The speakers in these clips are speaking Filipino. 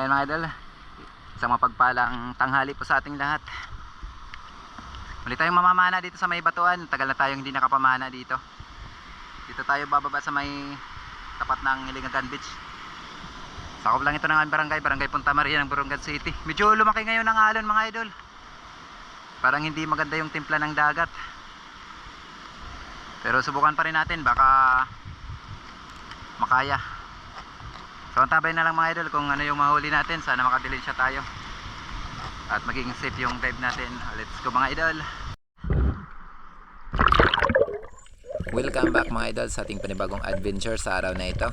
ayan mga idol. Isang mapagpalang tanghali po sa ating lahat. Muli tayong mamamana dito sa may batuan. Tagal na tayong hindi nakapamana dito. Dito tayo bababa sa may tapat ng Hilingagan Beach. Sakop lang ito ng barangay, barangay Punta Maria ng Burungan City. Medyo lumaki ngayon ang alon mga idol. Parang hindi maganda yung timpla ng dagat. Pero subukan pa rin natin, baka makaya. So antabay na lang mga idol kung ano yung mahuli natin. Sana makadilin siya tayo. At maging safe yung dive natin. Let's go mga idol. Welcome back mga idol sa ating panibagong adventure sa araw na ito.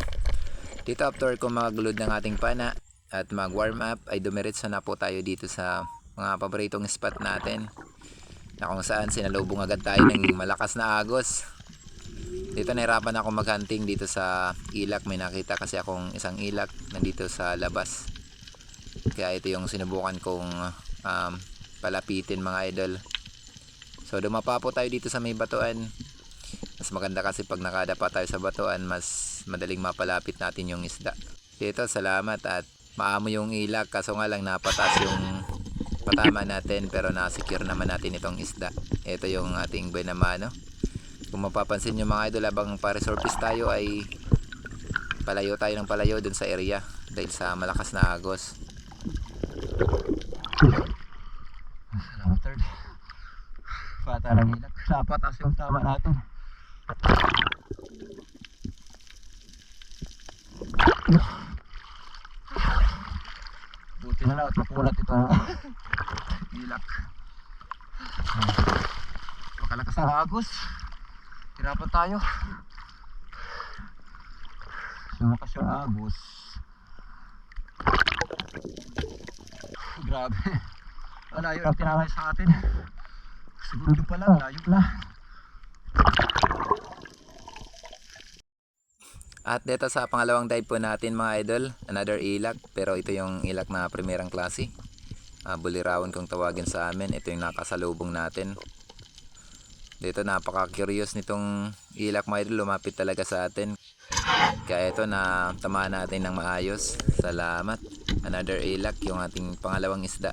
Dito after ko mag-load ng ating pana at mag-warm up ay dumiretso na po tayo dito sa mga paboritong spot natin na kung saan sinalubong agad tayo ng malakas na agos. Dito nahirapan ako maghunting dito sa ilak. May nakita kasi akong isang ilak nandito sa labas. Kaya ito yung sinubukan kong um, palapitin mga idol. So dumapa po tayo dito sa may batuan. Mas maganda kasi pag nakadapa tayo sa batuan, mas madaling mapalapit natin yung isda. Dito, salamat at maamo yung ilak kaso nga lang napatas yung patama natin pero nasecure naman natin itong isda. Ito yung ating benamano. Kung mapapansin nyo mga idol habang pa-resurface tayo ay palayo tayo ng palayo dun sa area dahil sa malakas na agos. Salamat third. Pata ng ilak. Napatas yung tama natin. Buti na lang at makulat itong ilak. Pakalakas ng agos. Hirapan tayo. Sumakas yung agos. Grabe. Malayo ang tinangay sa atin. Segundo pa lang, layo na. At dito sa pangalawang dive po natin mga idol, another ilak, pero ito yung ilak na primerang klase. Uh, bulirawan kung tawagin sa amin, ito yung nakasalubong natin. Dito napaka-curious nitong ilak mga idol, lumapit talaga sa atin. Kaya ito na tama natin ng maayos. Salamat. Another ilak, yung ating pangalawang isda.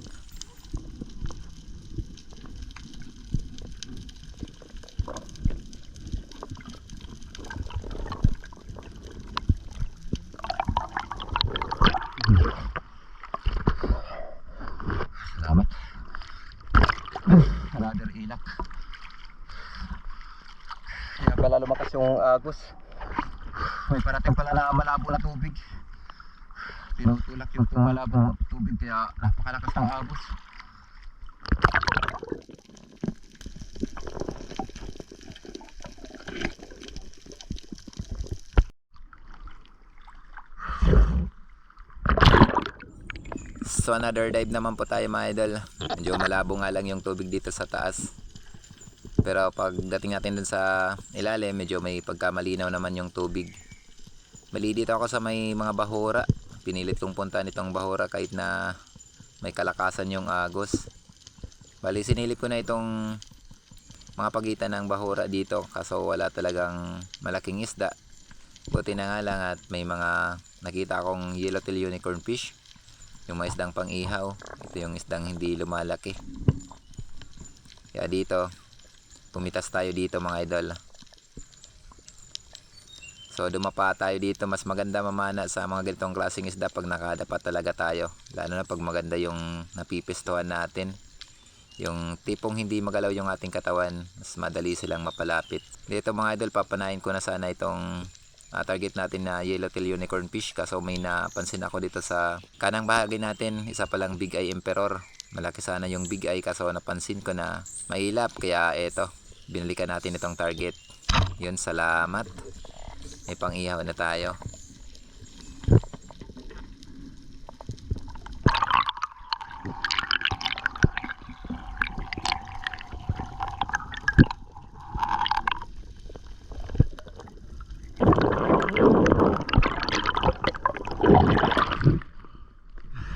Salamat. Another ilak. Kaya pala lumakas agos. May parating pala na malabo na tubig. Tinutulak yung malabong tubig kaya napakalakas ng agos. So another dive naman po tayo mga idol. Medyo malabo nga lang yung tubig dito sa taas. Pero pagdating natin dun sa ilalim, medyo may pagkamalinaw naman yung tubig. Mali dito ako sa may mga bahura. Pinilit kong puntahan itong bahura kahit na may kalakasan yung agos. Bali sinilip ko na itong mga pagitan ng bahura dito kaso wala talagang malaking isda. Buti na nga lang at may mga nakita akong yellowtail unicorn fish yung mga isdang pang ihaw ito yung isdang hindi lumalaki kaya dito pumitas tayo dito mga idol. So dumapa tayo dito. Mas maganda mamana sa mga ganitong klaseng isda pag nakadapat talaga tayo. Lalo na pag maganda yung napipistuhan natin. Yung tipong hindi magalaw yung ating katawan mas madali silang mapalapit. Dito mga idol papanayin ko na sana itong Ah, target natin na yellowtail unicorn fish. Kaso may napansin ako dito sa kanang bahagi natin. Isa palang big eye emperor. Malaki sana yung big eye kaso napansin ko na mailap kaya eto binalikan natin itong target yun salamat may pang ihaw na tayo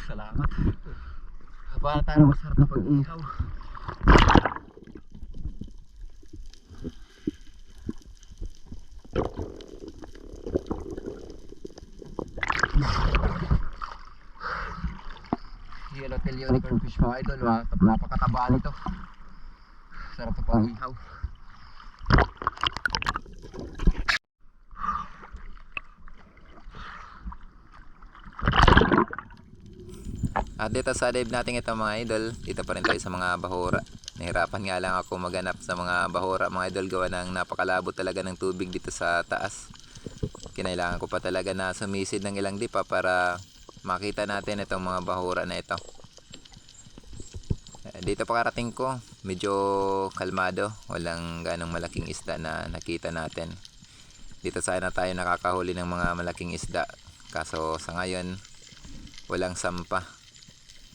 Salamat. Para tayo masarap na pag-ihaw. Unicorn fish mga idol. Napakataba nito. Sarap ito pang ihaw. At dito sa dive natin ito mga idol, dito pa rin tayo sa mga bahura. Nahirapan nga lang ako maganap sa mga bahura mga idol gawa ng napakalabo talaga ng tubig dito sa taas. Kinailangan ko pa talaga na sumisid ng ilang dipa para makita natin itong mga bahura na ito. Eh, Dito pakarating ko, medyo kalmado, walang ganong malaking isda na nakita natin. Dito sana tayo nakakahuli ng mga malaking isda. Kaso sa ngayon, walang sampa.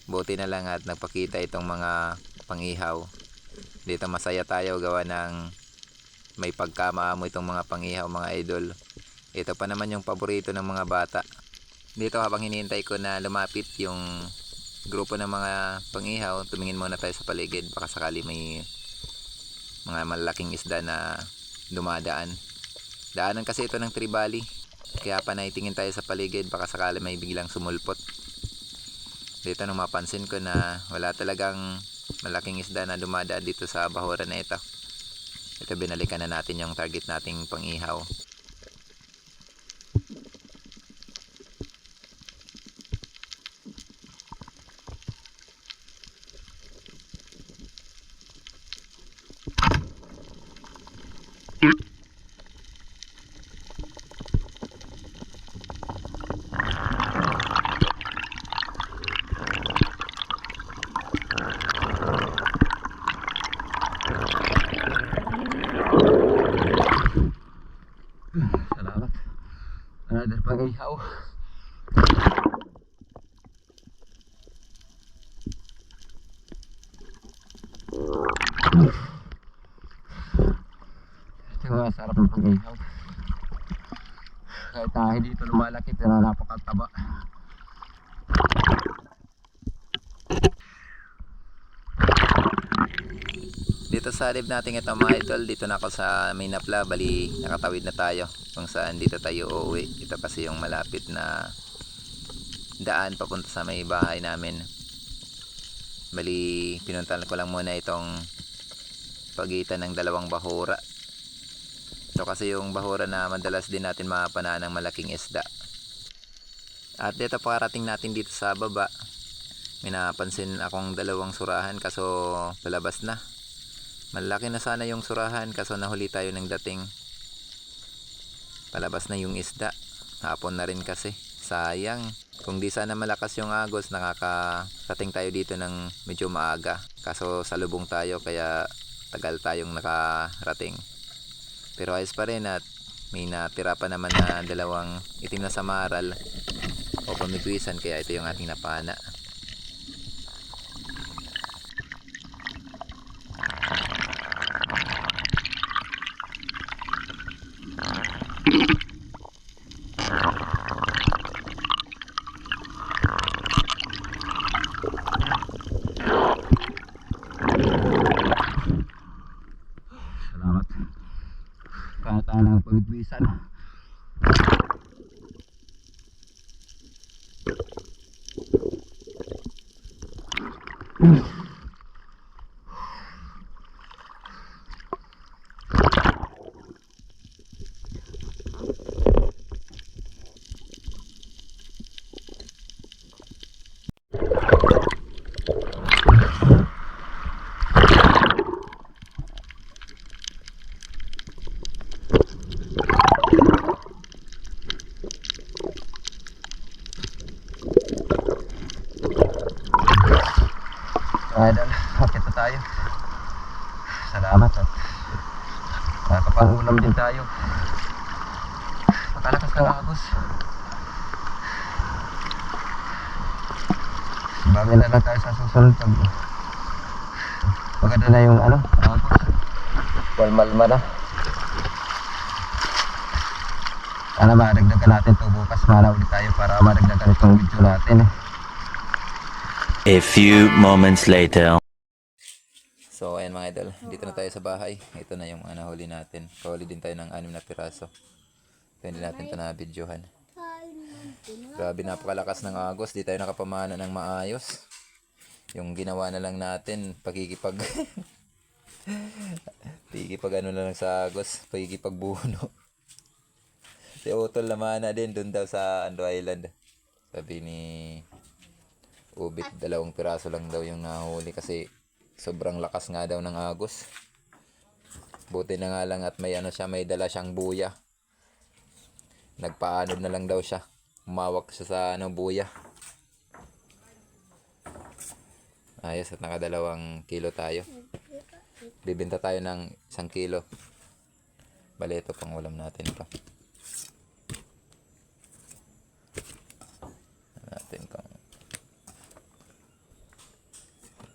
Buti na lang at nagpakita itong mga pangihaw. Dito masaya tayo gawa ng may pagkamaamo itong mga pangihaw mga idol. Ito pa naman yung paborito ng mga bata. Dito habang hinihintay ko na lumapit yung grupo ng mga pangihaw, tumingin muna tayo sa paligid baka sakali may mga malaking isda na dumadaan. Daanan kasi ito ng Tribali. Kaya panay-tingin tayo sa paligid baka sakali may biglang sumulpot. Dito nung mapansin ko na wala talagang malaking isda na dumadaan dito sa bahura na ito. Ito binalikan na natin yung target nating pangihaw. Salamat. Another pang ihaw. Ito nga, sarap ng ihaw. Kahit na hindi ito lumalaki pero napakataba. Dito sa live natin ito mga idol, dito na ako sa Maynapla, bali nakatawid na tayo kung saan dito tayo uuwi. Ito kasi yung malapit na daan papunta sa may bahay namin. Bali pinuntahan ko lang muna itong pagitan ng dalawang bahura. Ito kasi yung bahura na madalas din natin mapanaan ng malaking isda. At dito pakarating natin dito sa baba. May napansin akong dalawang surahan kaso palabas na. Malaki na sana yung surahan kaso nahuli tayo ng dating. Palabas na yung isda. Hapon na rin kasi. Sayang. Kung di sana malakas yung agos, nakakarating tayo dito ng medyo maaga. Kaso salubong tayo kaya tagal tayong nakarating. Pero ayos pa rin at may natira pa naman na dalawang itim na samaral o pamigwisan kaya ito yung ating napana. Salamat. Kahit ang pagbisan. Idol, bakit na tayo? Salamat at nakakapang-ulam din tayo. Makalakas ng agos. Bagay na lang tayo sa susunod pag maganda na yung ano, agos. Walmalma na. Sana madagdagan natin to bukas mana ulit tayo para madagdagan itong video natin eh. A few moments later. So ayan mga idol, dito na tayo sa bahay. Ito na yung mga nahuli natin. Kahuli din tayo ng anim na piraso. Ito hindi natin ito na videohan. Grabe napakalakas ng agos, di tayo nakapamana ng maayos. Yung ginawa na lang natin, pagkikipag... pagkikipag ano na lang sa agos, pagkikipagbuno. si Utol naman na din doon daw sa Ando Island. Sabi ni Ubit, dalawang piraso lang daw yung nahuli kasi sobrang lakas nga daw ng agos. Buti na nga lang at may ano siya, may dala siyang buya. Nagpaanod na lang daw siya. Umawak siya sa ano, buya. Ayos at nakadalawang kilo tayo. Bibenta tayo ng isang kilo. Bali ito pang ulam natin ito. Natin kung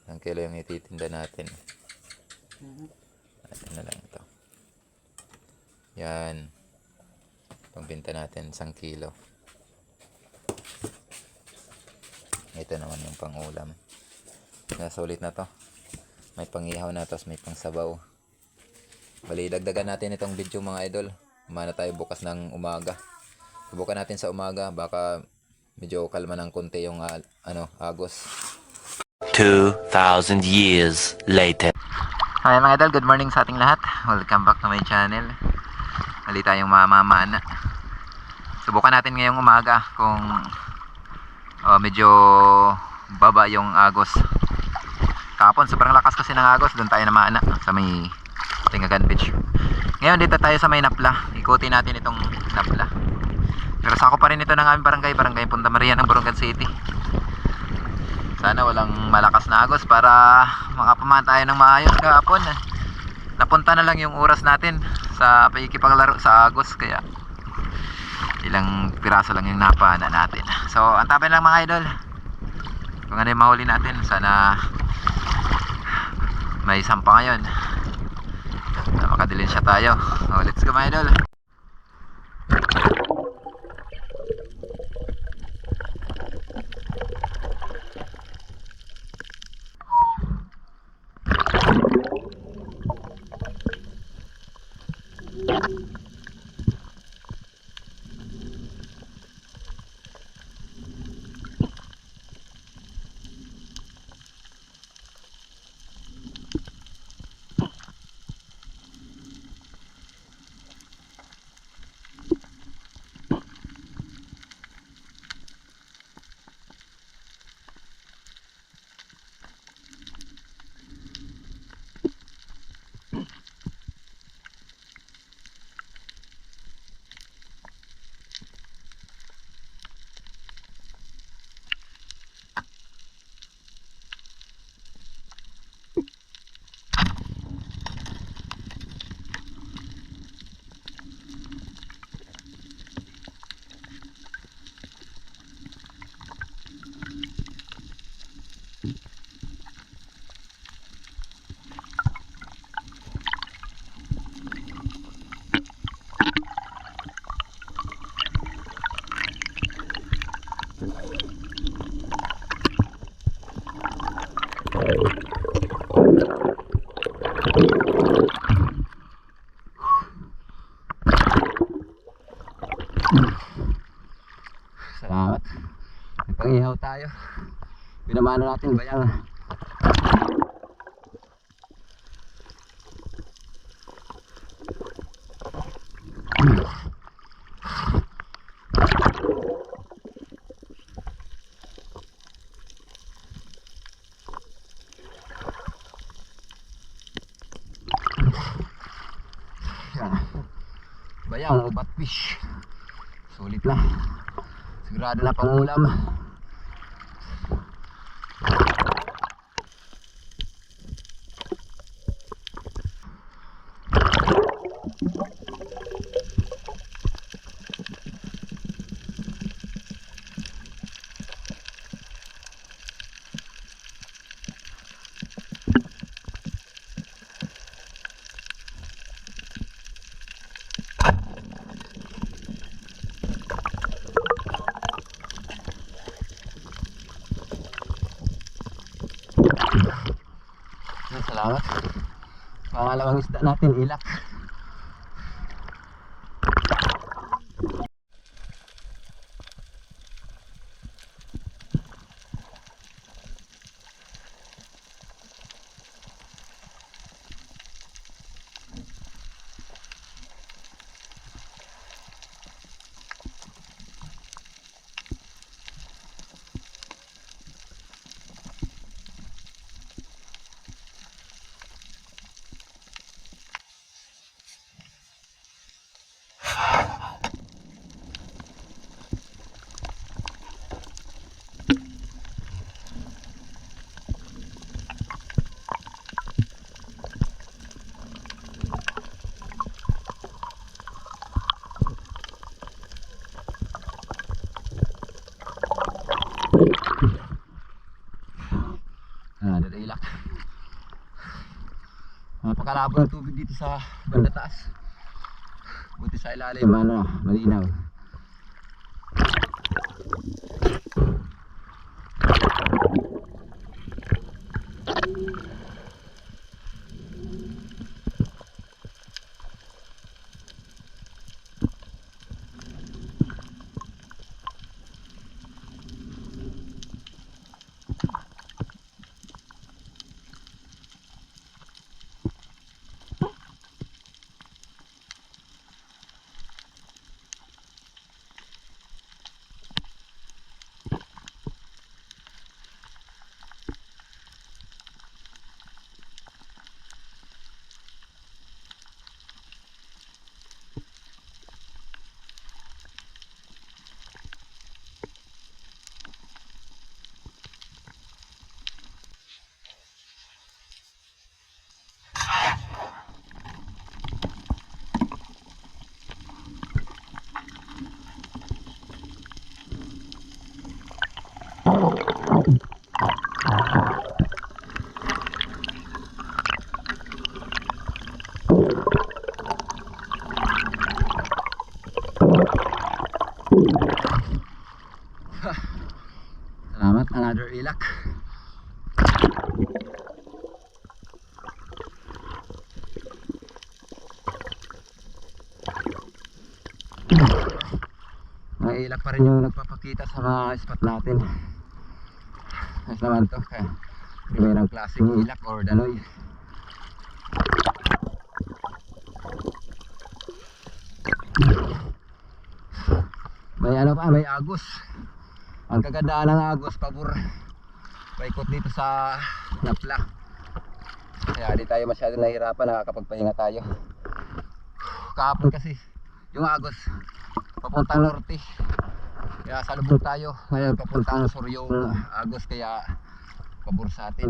isang kilo yung ititinda natin. Ito. Yan. Pagbenta natin isang kilo. Ito naman yung pangulam. Nasa ulit na to. May pangihaw na tapos may pangsabaw. Bali, dagdagan natin itong video mga idol. Umana tayo bukas ng umaga. Subukan natin sa umaga. Baka medyo kalma ng konti yung ah, ano, agos. 2,000 years later. Hi mga idol, good morning sa ating lahat. Welcome back to my channel. Mali tayong mamamana. Subukan natin ngayong umaga kung oh, medyo baba yung agos. Kapon, sobrang lakas kasi ng agos. Doon tayo namana sa may Tingagan Beach. Ngayon dito tayo sa may Napla. Ikutin natin itong Napla. Pero sako pa rin ito ng aming barangay, barangay Punta Maria ng Borongan City. Sana walang malakas na agos para makapaman tayo ng maayos kahapon. Napunta na lang yung oras natin sa pakikipaglaro sa agos kaya ilang piraso lang yung napana natin. So, antabayan lang mga idol. Kung ano yung mahuli natin, sana may sampa ngayon. Na makadilin siya tayo. Oh, let's go mga idol. Yeah. Tayo. Pinamano natin bayang. Yan. Bayang ubat fish. Sulit lang. Sigurado na pangulam. Yan, Salamat. Pangalawang isda natin, ilak. Ah, dadailak. Napakalabo ng tubig dito sa banda taas. Buti sa ilalim, ano, malinaw. Mga ilak pa rin yung nagpapakita sa mga spot natin. Nice naman to. Kaya, primerang klaseng ilak or danoy. May ano pa, may agos. Ang kagandaan ng agos, pabor. Paikot dito sa napla. Kaya di tayo masyado nahirapan, nakakapagpahinga tayo. Kahapon kasi, yung agos, papuntang norte. Kaya sa lubog tayo, ngayon papuntang sur yung agos, kaya pabor sa atin.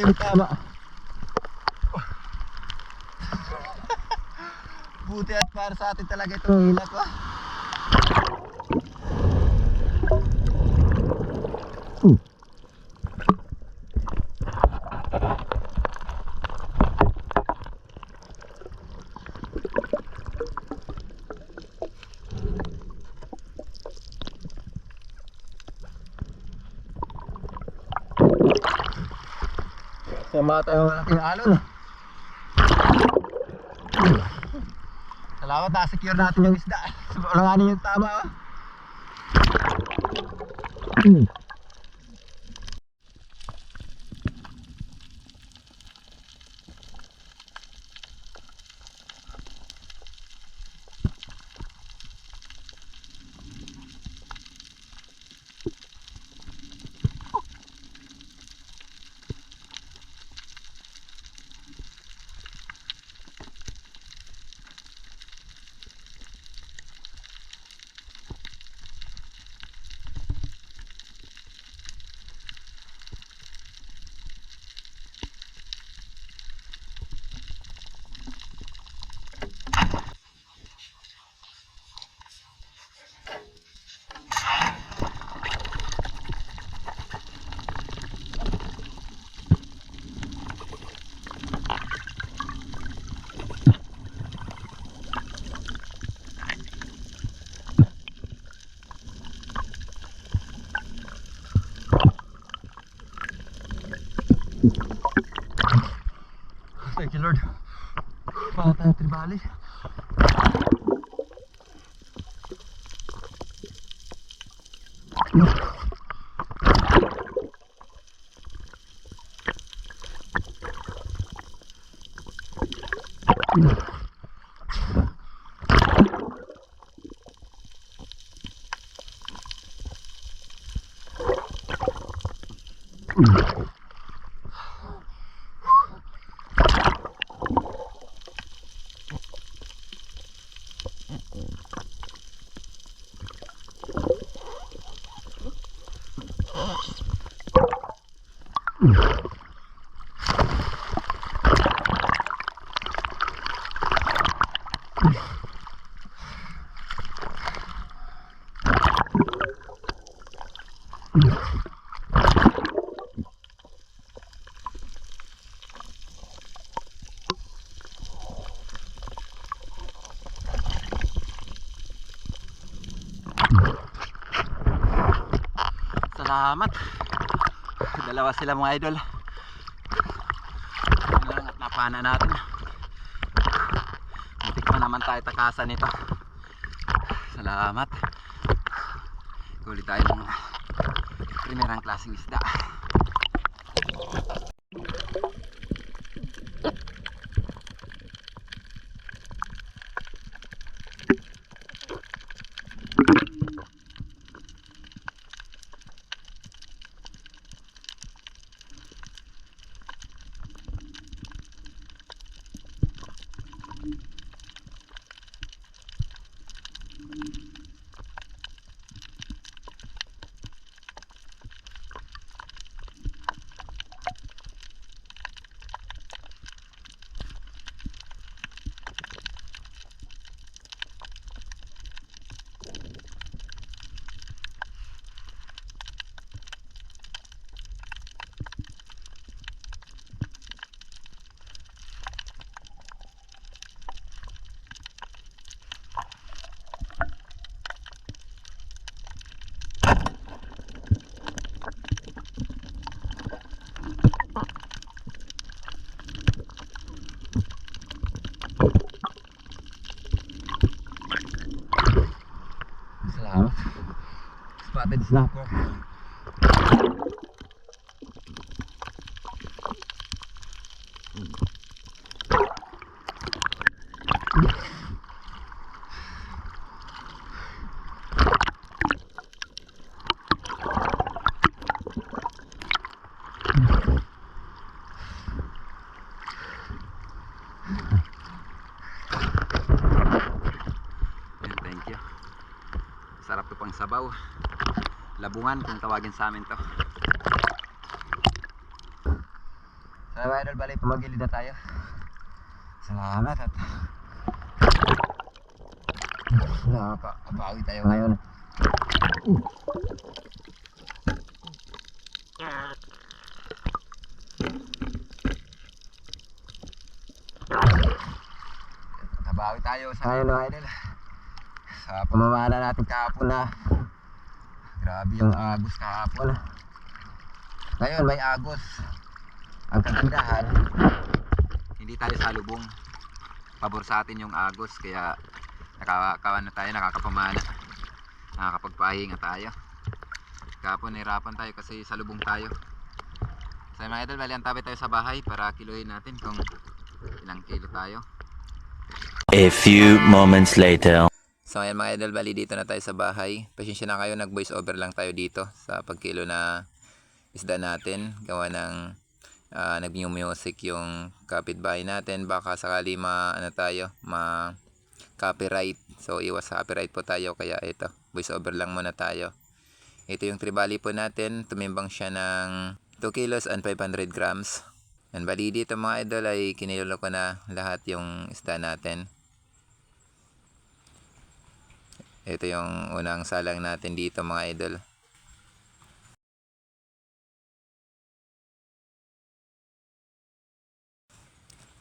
Yung tama. Buti at para sa atin talaga itong hila ko. Sama tayo ng ating alon. Salamat na secure natin yung isda. Ulanganin yung tama. Oh. tayo tribali No. Salamat. Dalawa sila mga idol. Ano lang at napana natin. Butik pa naman tayo takasan nito. Salamat. Huli tayo ng primerang klaseng isda. Salamat. Spotted snapper. Yan, sabaw. Labungan kung tawagin sa amin to. So mga idol, bali pumagilid na tayo. Salamat at nakakabawi tayo ngayon. Nabawi tayo sa ngayon mga idol sa pamamana natin kahapon na grabe yung agos kahapon. Ngayon may agos. Ang kagandahan hindi tayo salubong. Pabor sa atin yung agos kaya nakakawan na tayo nakakapamana. Nakakapagpahinga tayo. Kahapon nahirapan tayo kasi salubong tayo. Sa mga idol bali antabi tayo sa bahay para kiluhin natin kung ilang kilo tayo. A few moments later. So ayan mga idol, bali dito na tayo sa bahay. Pasensya na kayo, nag voice over lang tayo dito sa pagkilo na isda natin. Gawa ng uh, nag-music yung kapitbahay natin. Baka sakali ma, ano tayo, ma copyright. So iwas sa copyright po tayo. Kaya ito, voice over lang muna tayo. Ito yung tribali po natin. Tumimbang siya ng 2 kilos and 500 grams. And bali dito mga idol ay kinilolo ko na lahat yung isda natin. Ito yung unang salang natin dito mga idol.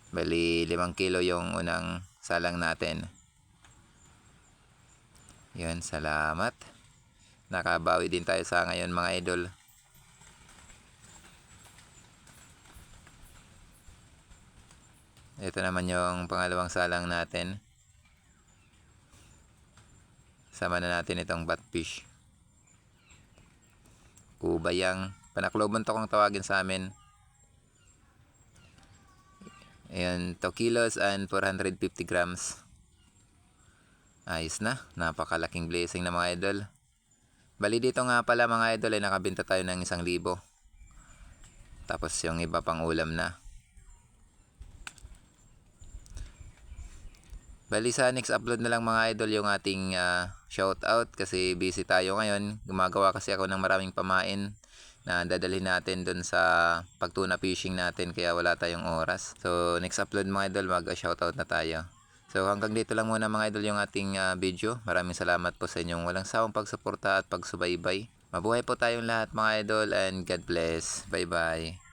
Bali, 5 kilo yung unang salang natin. Yan, salamat. Nakabawi din tayo sa ngayon mga idol. Ito naman yung pangalawang salang natin. Sama na natin itong batfish. Ubayang. Panakloban to kung tawagin sa amin. Ayan, 2 kilos and 450 grams. Ayos na. Napakalaking blessing na mga idol. Bali dito nga pala mga idol ay nakabenta tayo ng isang libo. Tapos yung iba pang ulam na. Bali sa next upload na lang mga idol yung ating ah, shoutout kasi busy tayo ngayon. Gumagawa kasi ako ng maraming pamain na dadalhin natin dun sa pagtuna fishing natin kaya wala tayong oras. So next upload mga idol mag-shoutout na tayo. So hanggang dito lang muna mga idol yung ating ah, video. Maraming salamat po sa inyong walang sawang pagsuporta at pagsubaybay. Mabuhay po tayong lahat mga idol and God bless. Bye bye.